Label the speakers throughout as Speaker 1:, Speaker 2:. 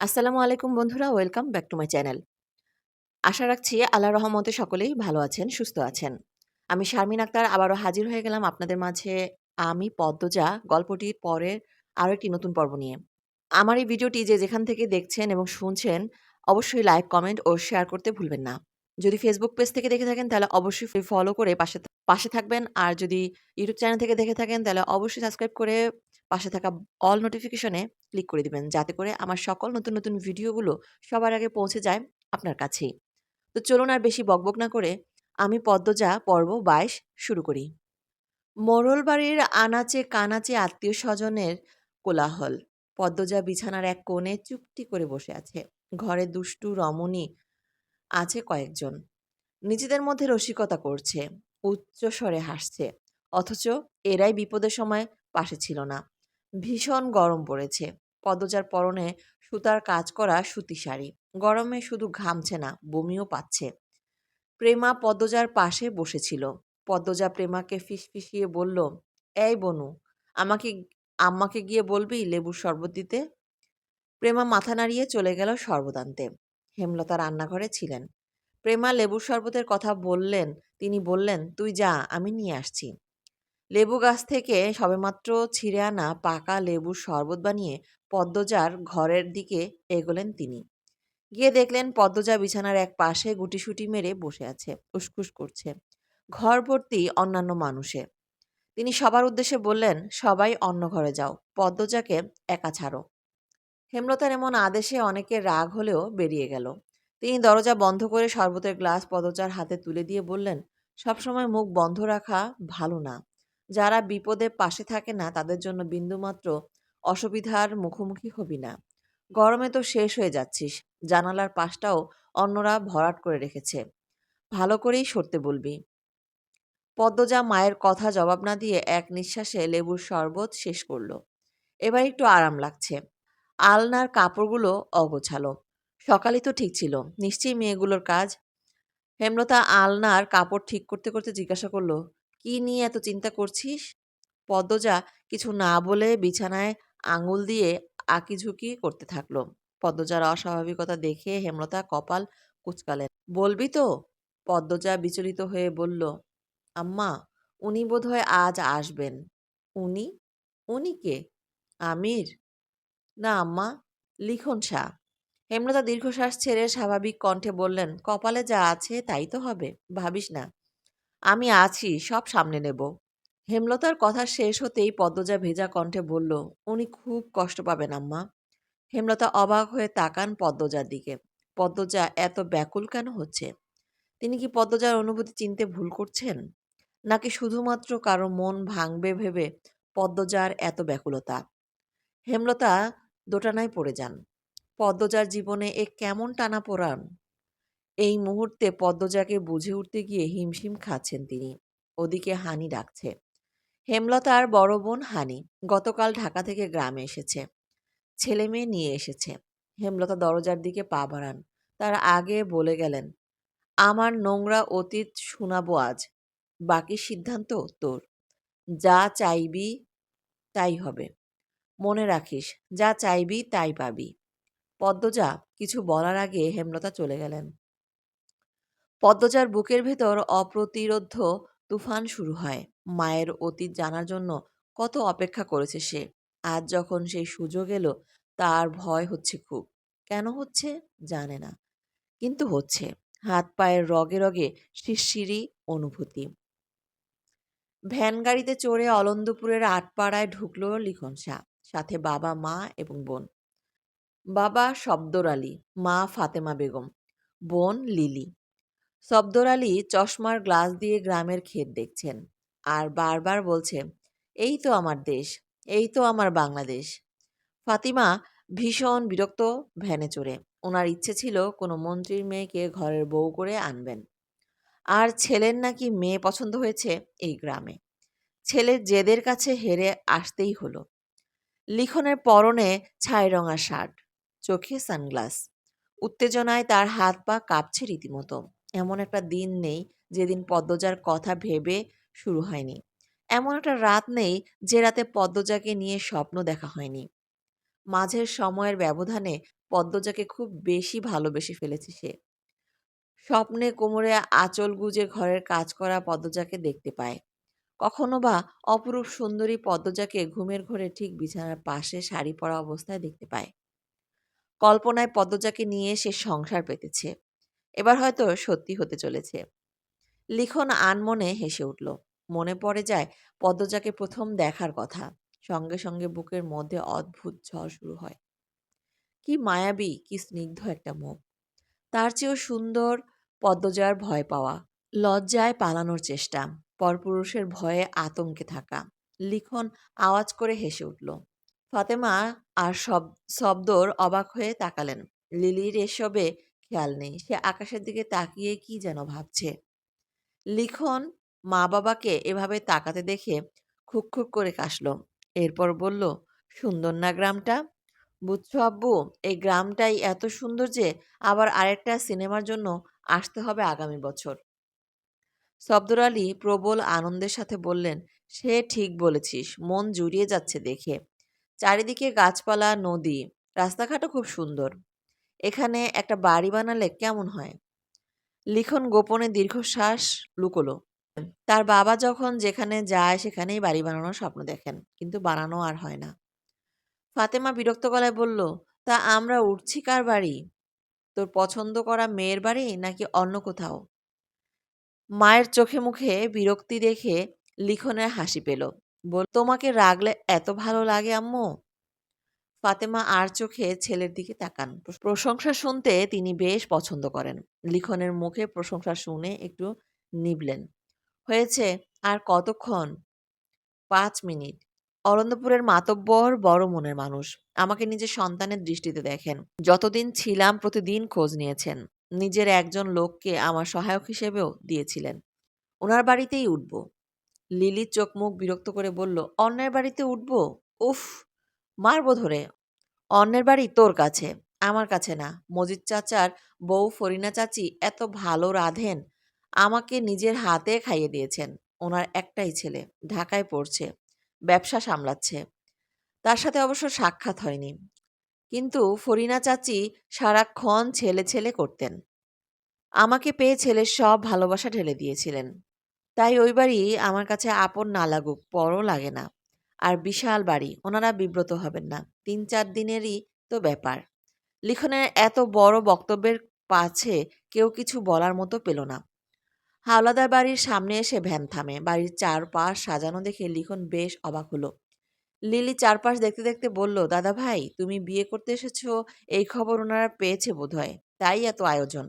Speaker 1: আসসালামু আলাইকুম বন্ধুরা, welcome back to my channel. আশা রাখছি আল্লাহ রহমতে সকলেই ভালো আছেন, সুস্থ আছেন। আমি শারমিন আক্তার আবারও হাজির হয়ে গেলাম আপনাদের মাঝে আমি পদ্মজা গল্পটির পরের আরও একটি নতুন পর্ব নিয়ে। আমার এই ভিডিওটি যে যেখান থেকে দেখছেন এবং শুনছেন, অবশ্যই লাইক, কমেন্ট ও শেয়ার করতে ভুলবেন না। যদি ফেসবুক পেজ থেকে দেখে থাকেন, তাহলে অবশ্যই ফলো করে পাশে পাশে থাকবেন। আর যদি ইউটিউব চ্যানেল থেকে দেখে থাকেন, তাহলে অবশ্যই সাবস্ক্রাইব করে পাশে থাকা অল নোটিফিকেশনে ক্লিক করে দিবেন, যাতে করে আমার সকল নতুন নতুন ভিডিওগুলো সবার আগে পৌঁছে যায় আপনার কাছেই। তো চলুন আর বেশি বকবক না করে আমি পদ্মজা পর্ব বাইশ শুরু করি। মোরল বাড়ির আনাচে, কানাচে আত্মীয় স্বজনের কোলাহল। পদ্মজা বিছানার এক কোণে চুপটি করে বসে আছে। ঘরে দুষ্টু রমণী আছে কয়েকজন। নিজেদের মধ্যে রসিকতা করছে, উচ্চ স্বরে হাসছে, অথচ এরাই বিপদের সময় পাশে ছিল না। ভীষণ গরম পড়েছে। পদ্মজার পরনে সুতার কাজ করা সুতি শাড়ি। গরমে শুধু ঘামছে না, বমিও পাচ্ছে। প্রেমা পদ্মজার পাশে বসেছিল। পদ্মজা প্রেমাকে ফিসফিসিয়ে বলল, এই বনু, আমাকে আম্মাকে গিয়ে বলবি লেবুর শরবত দিতে? প্রেমা মাথা নাড়িয়ে চলে গেল শরবত আনতে। হেমলতা রান্নাঘরে ছিলেন। প্রেমা লেবুর শরবতের কথা বললেন, তিনি বললেন, তুই যা, আমি নিয়ে আসছি। লেবু গাছ থেকে সবেমাত্র ছিঁড়ে আনা পাকা লেবুর শরবত বানিয়ে পদ্মজার ঘরের দিকে এগোলেন তিনি। গিয়ে দেখলেন পদ্মজা বিছানার এক পাশে গুটিসুটি মেরে বসে আছে উসকুস করছে। ঘর ভর্তি অন্যান্য মানুষে। তিনি সবার উদ্দেশ্যে বললেন, সবাই অন্য ঘরে যাও, পদ্মজাকে একা ছাড়ো। হেমলতার এমন আদেশে অনেকের রাগ হলেও বেরিয়ে গেল। তিনি দরজা বন্ধ করে শরবতের গ্লাস পদচার হাতে তুলে দিয়ে বললেন সবসময় মুখ বন্ধ রাখা ভালো না। যারা বিপদে পাশে থাকে না, তাদের জন্য বিন্দুমাত্র অসুবিধার মুখোমুখি হবি না। গরমে তো শেষ হয়ে যাচ্ছিস। জানালার পাশটাও অন্যরা ভরাট করে রেখেছে। ভালো করেই সরতে বলবি পদ্মজা মায়ের কথা জবাব না দিয়ে এক নিঃশ্বাসে লেবুর শরবত শেষ করল। এবার একটু আরাম লাগছে। আলনার কাপড়গুলো অগোছালো। সকালে তো ঠিক ছিল, নিশ্চয়ই মেয়েগুলোর কাজ। হেমলতা আলনার কাপড় ঠিক করতে করতে জিজ্ঞাসা করল, কি নিয়ে এত চিন্তা করছিস? পদ্মজা কিছু না বলে বিছানায় আঙুল দিয়ে আঁকিঝুঁকি করতে থাকল। পদ্মজার অস্বাভাবিকতা দেখে হেমলতা কপাল কুচকালেন। বলবি তো? পদ্মজা বিচলিত হয়ে বলল, আম্মা, উনি বোধহয় আজ আসবেন। উনি? উনি কে? আমির। না, আম্মা, লিখন শাহ হেমলতা দীর্ঘশ্বাস ছেড়ে স্বাভাবিক কণ্ঠে বললেন, কপালে যা আছে, তাই তো হবে, ভাবিস না। আমি আছি, সব সামনে নেব। হেমলতার কথা শেষ হতেই পদ্মজা ভেজা কণ্ঠে বলল, উনি খুব কষ্ট পাবেন, আম্মা। হেমলতা অবাক হয়ে তাকান পদ্মজার দিকে। পদ্মজা, এত ব্যাকুল কেন হচ্ছে? তিনি কি পদ্মজার অনুভূতি চিনতে ভুল করছেন? নাকি শুধুমাত্র কারও মন ভাঙবে ভেবে পদ্মজার এত ব্যাকুলতা? হেমলতা দোটানায় পড়ে যান। পদ্মজার জীবনে এ কেমন টানা পোড়ান? এই মুহূর্তে পদ্মজাকে বুঝে উঠতে গিয়ে হিমশিম খাচ্ছেন তিনি। ওদিকে হানি ডাকছে। হেমলতার বড় বোন হানি গতকাল ঢাকা থেকে গ্রামে এসেছে। ছেলে মেয়ে নিয়ে এসেছে। হেমলতা দরজার দিকে পা বাড়ান। তার আগে বলে গেলেন, আমার নোংরা অতীত শোনাবো আজ। বাকি সিদ্ধান্ত তোর। যা চাইবি, তাই হবে। মনে রাখিস, যা চাইবি তাই পাবি। পদ্মজা কিছু বলার আগে হেমলতা চলে গেলেন। পদ্মজার বুকের ভেতর অপ্রতিরোধ্য তুফান শুরু হয়। মায়ের অতীত জানার জন্য কত অপেক্ষা করেছে সে। আজ যখন সেই সুযোগ এলো, তার ভয় হচ্ছে খুব। কেন হচ্ছে? জানে না। কিন্তু হচ্ছে। হাত পায়ের রগে রগে শিরশিরি অনুভূতি। ভ্যান গাড়িতে চড়ে অলন্দপুরের আটপাড়ায় ঢুকলো লিখন শাহ। সাথে বাবা, মা এবং বোন। বাবা শব্দর আলী, মা ফাতেমা বেগম, বোন লিলি। শব্দর আলী চশমার গ্লাস দিয়ে গ্রামের ক্ষেত দেখছেন আর বারবার বলছে, এই তো আমার দেশ, এই তো আমার বাংলাদেশ। ফাতিমা ভীষণ বিরক্ত ভ্যানে চড়ে। ওনার ইচ্ছে ছিল কোনো মন্ত্রীর মেয়েকে ঘরের বউ করে আনবেন। আর ছেলের নাকি মেয়ে পছন্দ হয়েছে এই গ্রামে। ছেলের জেদের কাছে হেরে আসতেই হলো। লিখনের পরনে ছাই রঙা শার্ট, চোখে সানগ্লাস উত্তেজনায় তার হাত পা কাঁপছে রীতিমতো এমন একটা দিন নেই যেদিন পদ্মজার কথা ভেবে শুরু হয়নি এমন একটা রাত নেই যে রাতে পদ্মজাকে নিয়ে স্বপ্ন দেখা হয়নি মাঝের সময়ের ব্যবধানে পদ্মজাকে খুব বেশি ভালোবেসে ফেলেছে সে। স্বপ্নে কোমরে আঁচল গুজে ঘরের কাজ করা পদ্মজাকে দেখতে পায়। কখনো বা অপরূপ সুন্দরী পদ্মজাকে ঘুমের ঘোরে ঠিক বিছানার পাশে শাড়ি পরা অবস্থায় দেখতে পায়। কল্পনায় পদ্মজাকে নিয়ে সে সংসার পেতেছে। এবার হয়তো সত্যি হতে চলেছে। লিখন আনমনে হেসে উঠল। মনে পড়ে যায় পদ্মজাকে প্রথম দেখার কথা। সঙ্গে সঙ্গে বুকের মধ্যে অদ্ভুত ঝড় শুরু হয়। কি মায়াবী, কি স্নিগ্ধ একটা মুখ। তার চেয়েও সুন্দর পদ্মজার ভয় পাওয়া, লজ্জায় পালানোর চেষ্টা, পরপুরুষের ভয়ে আতঙ্কে থাকা। লিখন আওয়াজ করে হেসে উঠল। ফাতেমা আর সব শব্দর অবাক হয়ে তাকালেন। লিলির এসবে খেয়াল নেই। সে আকাশের দিকে তাকিয়ে কি যেন ভাবছে। লিখন মা বাবাকে এভাবে তাকাতে দেখে খুক খুক করে কাশল। এরপর বলল, সুন্দর না গ্রামটা? বুঝছ আব্বু, এই গ্রামটাই এত সুন্দর যে আবার আরেকটা সিনেমার জন্য আসতে হবে আগামী বছর। শব্দর আলী প্রবল আনন্দের সাথে বললেন, সে ঠিক বলেছিস, মন জুড়িয়ে যাচ্ছে দেখে। চারিদিকে গাছপালা, নদী, রাস্তাঘাটও খুব সুন্দর। এখানে একটা বাড়ি বানালে কেমন হয়? লিখন গোপনে দীর্ঘশ্বাস লুকোলো। তার বাবা যখন যেখানে যায় সেখানেই বাড়ি বানানোর স্বপ্ন দেখেন, কিন্তু বানানো আর হয় না। ফাতেমা বিরক্ত গলায় বলল, তা আমরা উঠছি কার বাড়ি? তোর পছন্দ করা মেয়ের বাড়ি নাকি অন্য কোথাও? মায়ের চোখে মুখে বিরক্তি দেখে লিখনের হাসি পেল। বল তোমাকে রাগলে এত ভালো লাগে আম্মু? ফাতেমা আর চোখে ছেলের দিকে তাকান। প্রশংসা শুনতে তিনি বেশ পছন্দ করেন। লিখনের মুখে প্রশংসা শুনে একটু নিবলেন। হয়েছে, আর কতক্ষণ? পাঁচ মিনিট। অরন্দপুরের মাতব্বর বড় মনের মানুষ। আমাকে নিজের সন্তানের দৃষ্টিতে দেখেন। যতদিন ছিলাম প্রতিদিন খোঁজ নিয়েছেন। নিজের একজন লোককে আমার সহায়ক হিসেবেও দিয়েছিলেন। ওনার বাড়িতেই উঠব। লিলি চোখ মুখ বিরক্ত করে বলল, অন্যের বাড়িতে উঠব? উফ! মারবো ধরে। অন্যের বাড়ি তোর কাছে, আমার কাছে না। মজিদ চাচার বউ ফরিনা চাচি এত ভালো রাঁধেন, আমাকে নিজের হাতে খাইয়ে দিয়েছেন। ওনার একটাই ছেলে, ঢাকায় পড়ছে, ব্যবসা সামলাচ্ছে। তার সাথে অবশ্য সাক্ষাৎ হয়নি। কিন্তু ফরিনা চাচি সারাক্ষণ ছেলে ছেলে করতেন। আমাকে পেয়ে ছেলের সব ভালোবাসা ঢেলে দিয়েছিলেন। তাই ওই বাড়ি আমার কাছে আপন না লাগুক, পরও লাগে না। আর বিশাল বাড়ি, ওনারা বিব্রত হবেন না। তিন চার দিনেরই তো ব্যাপার। লিখনের এত বড় বক্তব্যের পাছে কেউ কিছু বলার মতো পেল না। হাওলাদার বাড়ির সামনে এসে ভ্যান থামে। বাড়ির চারপাশ সাজানো দেখে লিখন বেশ অবাক হলো। লিলি চারপাশ দেখতে দেখতে বলল, দাদা ভাই তুমি বিয়ে করতে এসেছ এই খবর ওনারা পেয়েছে বোধহয়, তাই এত আয়োজন।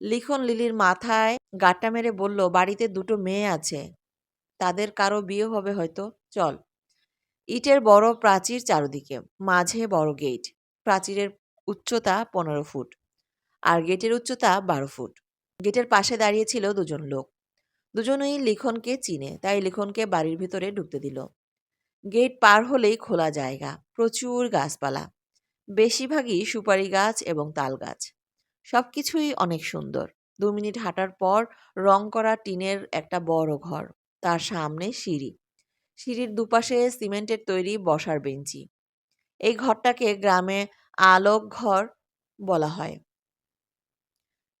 Speaker 1: লিখন লিলির মাথায় গাট্টা মেরে বলল, বাড়িতে দুটো মেয়ে আছে। তাদের কারও বিয়ে হবে হয়তো, চল। ইটের বড় প্রাচীর চারদিকে, মাঝে বড় গেট। প্রাচীরের উচ্চতা পনেরো ফুট আর গেটের উচ্চতা বারো ফুট। গেটের পাশে দাঁড়িয়ে ছিল দুজন লোক। দুজনেই লিখনকে চিনে, তাই লিখনকে বাড়ির ভিতরে ঢুকতে দিল। গেট পার হলেই খোলা জায়গা, প্রচুর গাছপালা। বেশিরভাগই সুপারি গাছ এবং তাল গাছ। সব কিছুই অনেক সুন্দর। দু মিনিট হাঁটার পর রং করা টিনের একটা বড় ঘর। তার সামনে সিঁড়ি। সিঁড়ির দুপাশে সিমেন্টের তৈরি বসার বেঞ্চি। এই ঘরটাকে গ্রামে আলোক ঘর বলা হয়।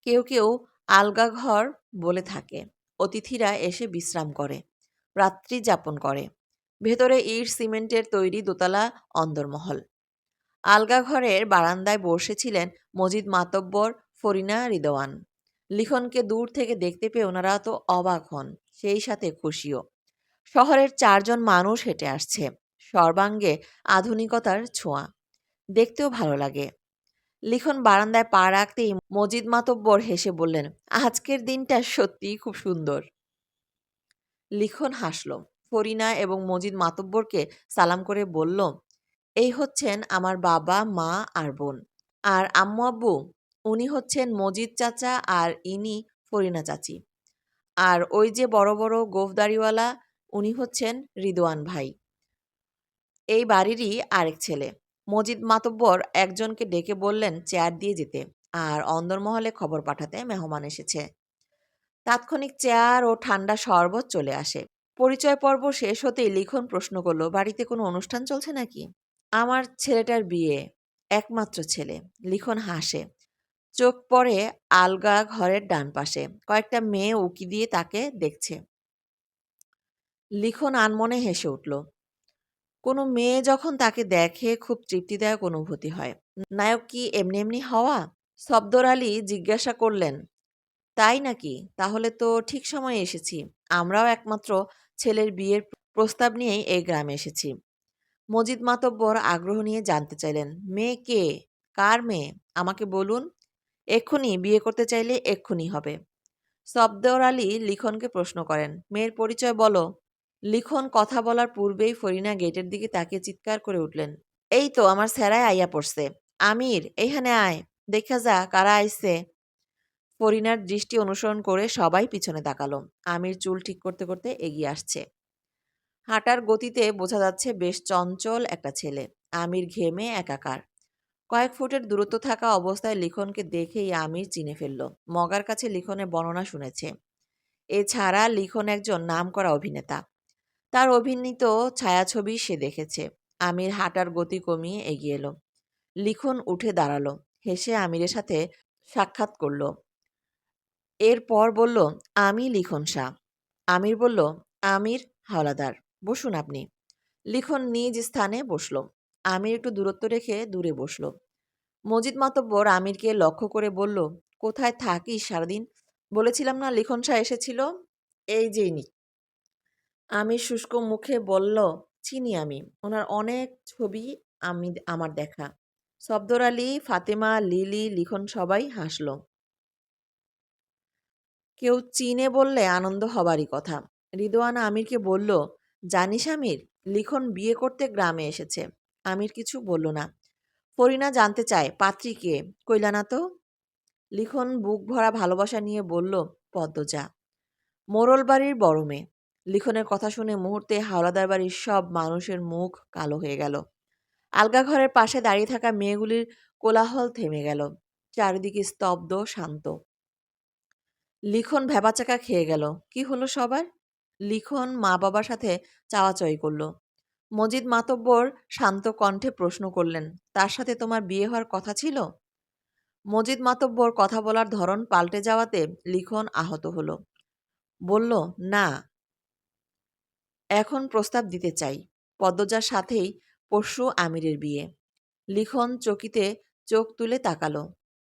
Speaker 1: কেউ কেউ আলগা ঘর বলে থাকে। অতিথিরা এসে বিশ্রাম করে, রাত্রি যাপন করে। ভেতরে ইট সিমেন্টের তৈরি দোতলা অন্দরমহল। আলগা ঘরের বারান্দায় বসেছিলেন মজিদ মাতব্বর ফরিনা রিদওয়ান। লিখনকে দূর থেকে দেখতে পেয়ে ওনারা তো অবাক হন, সেই সাথে খুশিও। শহরের চারজন মানুষ হেঁটে আসছে, সর্বাঙ্গে আধুনিকতার ছোঁয়া। দেখতেও ভালো লাগে। লিখন বারান্দায় পা রাখতেই মজিদ মাতব্বর হেসে বললেন, আজকের দিনটা সত্যিই খুব সুন্দর। লিখন হাসল। ফরিনা এবং মজিদ মাতব্বরকে সালাম করে বলল, এই হচ্ছেন আমার বাবা, মা আর বোন। আর আম্মু আব্বু, উনি হচ্ছেন মজিদ চাচা আর ইনি ফরিনা চাচি। আর ওই যে বড় বড় গোফদারিওয়ালা, উনি হচ্ছেন রিদওয়ান ভাই। এই বাড়িরই আরেক ছেলে। মজিদ মাতব্বর একজনকে ডেকে বললেন চেয়ার দিয়ে যেতে আর অন্দরমহলে খবর পাঠাতে মেহমান এসেছে। তাৎক্ষণিক চেয়ার ও ঠান্ডা শরবত চলে আসে। পরিচয় পর্ব শেষ হতেই লিখন প্রশ্ন করল, বাড়িতে কোনো অনুষ্ঠান চলছে নাকি? আমার ছেলেটার বিয়ে, একমাত্র ছেলে। লিখন হাসে। চোখ পড়ে আলগা ঘরের ডান পাশে। কয়েকটা মেয়ে উকি দিয়ে তাকে দেখছে। লিখন আনমনে হেসে উঠল, কোনো মেয়ে যখন তাকে দেখে খুব তৃপ্তিদায়ক অনুভূতি হয়। নায়ক কি এমনি এমনি হওয়া? শব্দর আলী জিজ্ঞাসা করলেন তাই নাকি? তাহলে তো ঠিক সময়ে এসেছি। আমরাও একমাত্র ছেলের বিয়ের প্রস্তাব নিয়েই এই গ্রামে এসেছি। মজিদ মাতব্বর আগ্রহ নিয়ে জানতে চাইলেন, মেয়ে কে? কার মেয়ে? আমাকে বলুন। এক্ষুনি বিয়ে করতে চাইলে এক্ষুনি হবে। শব্দর আলী লিখনকে প্রশ্ন করেন, মেয়ের পরিচয় বলো। লিখন কথা বলার পূর্বেই ফরিনা গেটের দিকে তাকিয়ে চিৎকার করে উঠলেন, এই তো আমার স্যারায় আইয়া পড়ছে। আমির এইখানে আয়। দেখা যা কারা আইছে। ফরিনার দৃষ্টি অনুসরণ করে সবাই পিছনে তাকালো। আমির চুল ঠিক করতে করতে এগিয়ে আসছে। হাঁটার গতিতে বোঝা যাচ্ছে বেশ চঞ্চল একটা ছেলে। আমির ঘেমে একাকার। কয়েক ফুটের দূরত্ব থাকা অবস্থায় লিখনকে দেখেই আমির চিনে ফেলল। মগার কাছে লিখনের বর্ণনা শুনেছে। এছাড়া লিখন একজন নামকরা অভিনেতা। তার অভিনীত ছায়াছবি সে দেখেছে। আমির হাঁটার গতি কমিয়ে এগিয়ে এলো। লিখন উঠে দাঁড়াল। হেসে আমিরের সাথে সাক্ষাৎ করল। এরপর বলল আমি লিখন শাহ। আমির বলল, আমির হাওলাদার, বসুন আপনি। লিখন নিজ স্থানে বসল। আমির একটু দূরত্ব রেখে দূরে বসল। মজিদ মাতব্বর আমিরকে লক্ষ্য করে বলল, কোথায় থাকিস সারাদিন? বলেছিলাম না লিখন শাহ এসেছিল, এই যে ইনি। আমির শুষ্ক মুখে বলল, চিনি আমি, ওনার অনেক ছবি আমি, আমার দেখা। শব্দর আলী, ফাতেমা, লিলি, লিখন সবাই হাসল। কেউ চিনে বললে আনন্দ হবারই কথা। রিদোয়ানা আমিরকে বলল, জানিস আমির, লিখন বিয়ে করতে গ্রামে এসেছে। আমির কিছু বলল না। ফরিনা জানতে চায়, পাত্রী কে? কইলা না তো? লিখন বুক ভরা ভালোবাসা নিয়ে বলল, পদ্মজা। মোরল বাড়ির বড় মেয়ে। লিখনের কথা শুনে মুহূর্তে হাওলাদার বাড়ির সব মানুষের মুখ কালো হয়ে গেল। আলগা ঘরের পাশে দাঁড়িয়ে থাকা মেয়েগুলির কোলাহল থেমে গেল। চারিদিকে স্তব্ধ, শান্ত। লিখন ভেবাচাকা খেয়ে গেল। কি হলো সবার? লিখন মা বাবার সাথে চাওয়াচাই করল। মজিদ মাতব্বর শান্ত কণ্ঠে প্রশ্ন করলেন, তার সাথে তোমার বিয়ে হওয়ার কথা ছিল? মজিদ মাতব্বর কথা বলার ধরন পাল্টে যাওয়াতে লিখন আহত হলো। বলল, না। এখন প্রস্তাব দিতে চাই। পদ্মজার সাথেই পরশু আমিরের বিয়ে। লিখন চকিতে চোখ তুলে তাকালো।